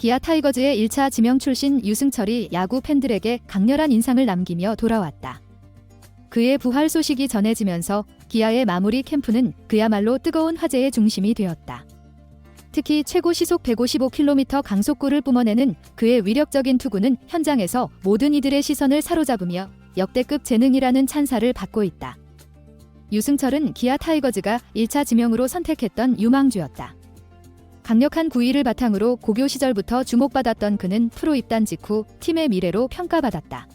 기아 타이거즈의 1차 지명 출신 유승철이 야구 팬들에게 강렬한 인상을 남기며 돌아왔다. 그의 부활 소식이 전해지면서 기아의 마무리 캠프는 그야말로 뜨거운 화제의 중심이 되었다. 특히 최고 시속 155km 강속구를 뿜어내는 그의 위력적인 투구는 현장에서 모든 이들의 시선을 사로잡으며 역대급 재능이라는 찬사를 받고 있다. 유승철은 기아 타이거즈가 1차 지명으로 선택했던 유망주였다. 강력한 구위를 바탕으로 고교 시절부터 주목받았던 그는 프로 입단 직후 팀의 미래로 평가받았다.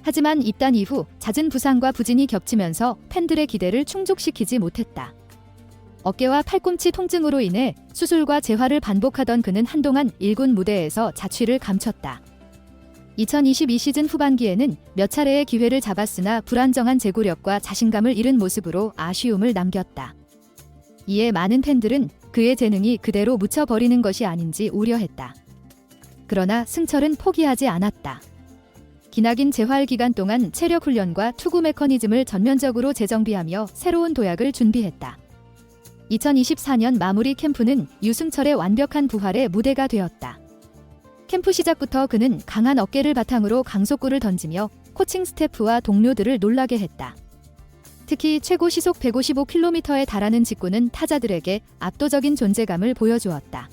하지만 입단 이후 잦은 부상과 부진이 겹치면서 팬들의 기대를 충족시키지 못했다. 어깨와 팔꿈치 통증으로 인해 수술과 재활을 반복하던 그는 한동안 1군 무대에서 자취를 감췄다. 2022 시즌 후반기에는 몇 차례의 기회를 잡았으나 불안정한 제구력과 자신감을 잃은 모습으로 아쉬움을 남겼다. 이에 많은 팬들은 그의 재능이 그대로 묻혀버리는 것이 아닌지 우려했다. 그러나 승철은 포기하지 않았다. 기나긴 재활 기간 동안 체력 훈련과 투구 메커니즘을 전면적으로 재정비하며 새로운 도약을 준비했다. 2024년 마무리 캠프는 유승철의 완벽한 부활의 무대가 되었다. 캠프 시작부터 그는 강한 어깨를 바탕으로 강속구를 던지며 코칭 스태프와 동료들을 놀라게 했다. 특히 최고 시속 155km에 달하는 직구는 타자들에게 압도적인 존재감을 보여주었다.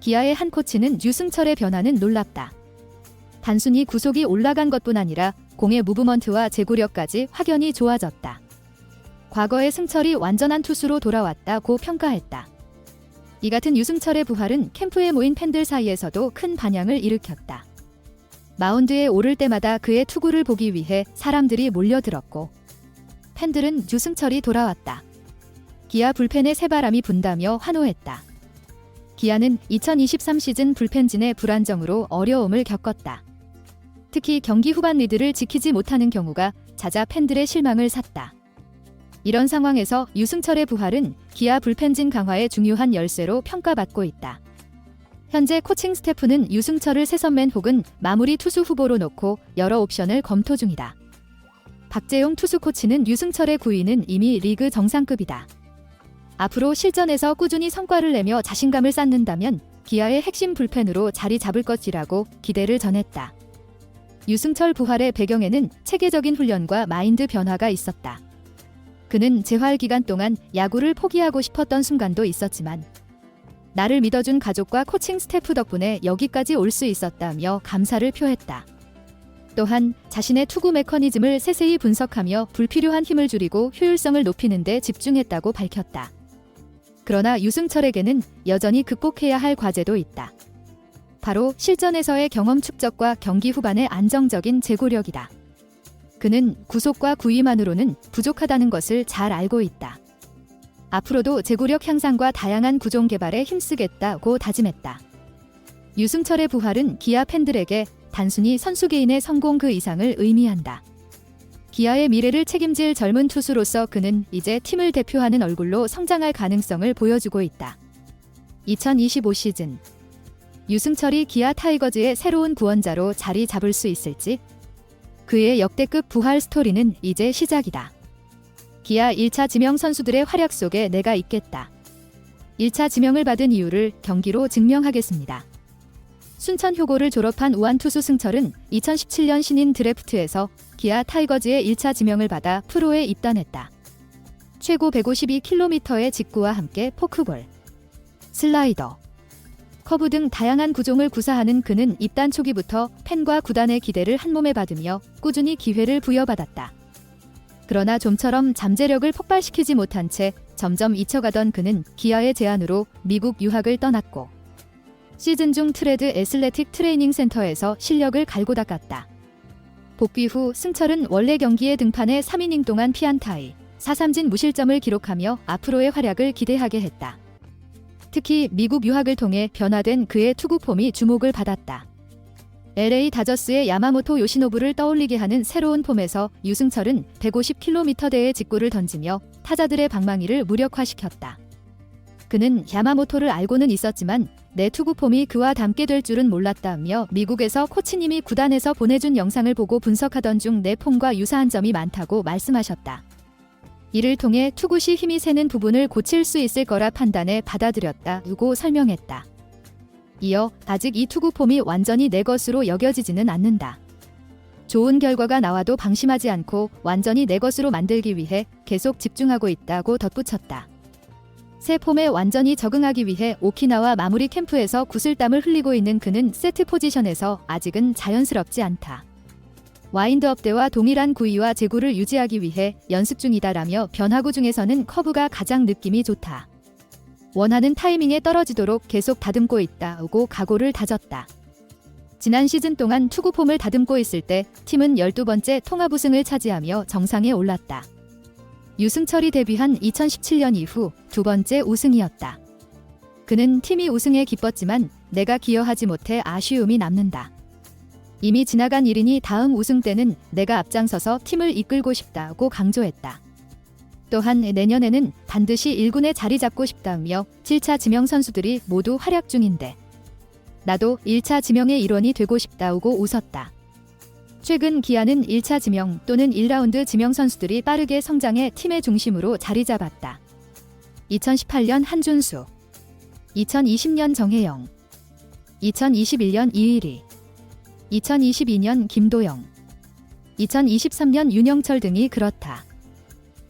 기아의 한 코치는 유승철의 변화는 놀랍다. 단순히 구속이 올라간 것뿐 아니라 공의 무브먼트와 제구력까지 확연히 좋아졌다. 과거의 승철이 완전한 투수로 돌아왔다고 평가했다. 이 같은 유승철의 부활은 캠프에 모인 팬들 사이에서도 큰 반향을 일으켰다. 마운드에 오를 때마다 그의 투구를 보기 위해 사람들이 몰려들었고 팬들은 유승철이 돌아왔다. 기아 불펜에 새바람이 분다며 환호했다. 기아는 2023 시즌 불펜진의 불안정으로 어려움을 겪었다. 특히 경기 후반 리드를 지키지 못하는 경우가 자자 팬들의 실망을 샀다. 이런 상황에서 유승철의 부활은 기아 불펜진 강화의 중요한 열쇠로 평가받고 있다. 현재 코칭 스태프는 유승철을 세선맨 혹은 마무리 투수 후보로 놓고 여러 옵션을 검토 중이다. 박재용 투수 코치는 유승철의 구위는 이미 리그 정상급이다. 앞으로 실전에서 꾸준히 성과를 내며 자신감을 쌓는다면 기아의 핵심 불펜으로 자리 잡을 것이라고 기대를 전했다. 유승철 부활의 배경에는 체계적인 훈련과 마인드 변화가 있었다. 그는 재활 기간 동안 야구를 포기하고 싶었던 순간도 있었지만 나를 믿어준 가족과 코칭 스태프 덕분에 여기까지 올 수 있었다며 감사를 표했다. 또한 자신의 투구 메커니즘을 세세히 분석하며 불필요한 힘을 줄이고 효율성을 높이는 데 집중했다고 밝혔다. 그러나 유승철에게는 여전히 극복해야 할 과제도 있다. 바로 실전에서의 경험 축적과 경기 후반의 안정적인 제고력이다. 그는 구속과 구위만으로는 부족하다는 것을 잘 알고 있다. 앞으로도 제구력 향상과 다양한 구종 개발에 힘쓰겠다고 다짐했다. 유승철의 부활은 기아 팬들에게 단순히 선수 개인의 성공 그 이상을 의미한다. 기아의 미래를 책임질 젊은 투수로서 그는 이제 팀을 대표하는 얼굴로 성장할 가능성을 보여주고 있다. 2025 시즌 유승철이 기아 타이거즈의 새로운 구원자로 자리 잡을 수 있을지 그의 역대급 부활 스토리는 이제 시작이다. 기아 1차 지명 선수들의 활약 속에 내가 있겠다. 1차 지명을 받은 이유를 경기로 증명하겠습니다. 순천 효고를 졸업한 우한 투수 승철은 2017년 신인 드래프트에서 기아 타이거즈의 1차 지명을 받아 프로에 입단했다. 최고 152km의 직구와 함께 포크볼, 슬라이더, 커브 등 다양한 구종을 구사하는 그는 입단 초기부터 팬과 구단의 기대를 한몸에 받으며 꾸준히 기회를 부여받았다. 그러나 좀처럼 잠재력을 폭발시키지 못한 채 점점 잊혀가던 그는 기아의 제안으로 미국 유학을 떠났고 시즌 중 트레드 애슬레틱 트레이닝 센터에서 실력을 갈고 닦았다. 복귀 후 승철은 원래 경기에 등판해 3이닝 동안 피안타이, 4삼진 무실점을 기록하며 앞으로의 활약을 기대하게 했다. 특히 미국 유학을 통해 변화된 그의 투구 폼이 주목을 받았다. LA 다저스의 야마모토 요시노부를 떠올리게 하는 새로운 폼에서 유승철은 150km대의 직구를 던지며 타자들의 방망이를 무력화시켰다. 그는 야마모토를 알고는 있었지만 내 투구 폼이 그와 닮게 될 줄은 몰랐다며 미국에서 코치님이 구단에서 보내준 영상을 보고 분석하던 중 내 폼과 유사한 점이 많다고 말씀하셨다. 이를 통해 투구 시 힘이 새는 부분을 고칠 수 있을 거라 판단해 받아들였다 고 설명했다. 이어 아직 이 투구 폼이 완전히 내 것으로 여겨지지는 않는다. 좋은 결과가 나와도 방심하지 않고 완전히 내 것으로 만들기 위해 계속 집중하고 있다고 덧붙였다. 새 폼에 완전히 적응하기 위해 오키나와 마무리 캠프에서 구슬땀을 흘리고 있는 그는 세트 포지션에서 아직은 자연스럽지 않다. 와인드업 때와 동일한 구위와 제구를 유지하기 위해 연습 중이다라며 변화구 중에서는 커브가 가장 느낌이 좋다. 원하는 타이밍에 떨어지도록 계속 다듬고 있다고 각오를 다졌다. 지난 시즌 동안 투구 폼을 다듬고 있을 때 팀은 12번째 통합 우승을 차지하며 정상에 올랐다. 유승철이 데뷔한 2017년 이후 두 번째 우승이었다. 그는 팀이 우승에 기뻤지만 내가 기여하지 못해 아쉬움이 남는다. 이미 지나간 일이니 다음 우승 때는 내가 앞장서서 팀을 이끌고 싶다고 강조했다. 또한 내년에는 반드시 1군에 자리 잡고 싶다며 7차 지명 선수들이 모두 활약 중인데 나도 1차 지명의 일원이 되고 싶다고 웃었다. 최근 기아는 1차 지명 또는 1라운드 지명 선수들이 빠르게 성장해 팀의 중심으로 자리 잡았다. 2018년 한준수, 2020년 정혜영, 2021년 이일희, 2022년 김도영, 2023년 윤영철 등이 그렇다.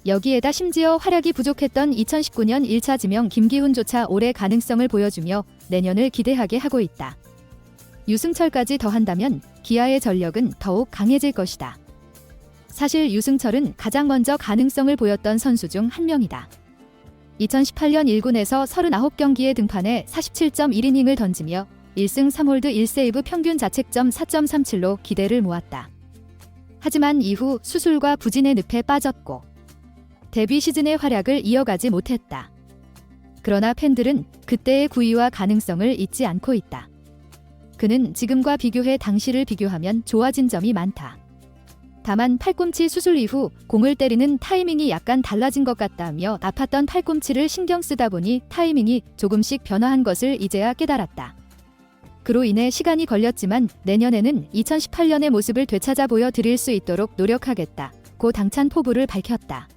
여기에다 심지어 활약이 부족했던 2019년 1차 지명 김기훈조차 올해 가능성을 보여주며 내년을 기대하게 하고 있다. 유승철까지 더한다면 기아의 전력은 더욱 강해질 것이다. 사실 유승철은 가장 먼저 가능성을 보였던 선수 중 한 명이다. 2018년 1군에서 39경기에 등판해 47.1이닝을 던지며 1승 3홀드 1세이브 평균 자책점 4.37로 기대를 모았다. 하지만 이후 수술과 부진의 늪에 빠졌고 데뷔 시즌의 활약을 이어가지 못했다. 그러나 팬들은 그때의 구위와 가능성을 잊지 않고 있다. 그는 지금과 비교해 당시를 비교하면 좋아진 점이 많다. 다만 팔꿈치 수술 이후 공을 때리는 타이밍이 약간 달라진 것 같다며 아팠던 팔꿈치를 신경 쓰다 보니 타이밍이 조금씩 변화한 것을 이제야 깨달았다. 그로 인해 시간이 걸렸지만 내년에는 2018년의 모습을 되찾아 보여 드릴 수 있도록 노력하겠다. 고 당찬 포부를 밝혔다.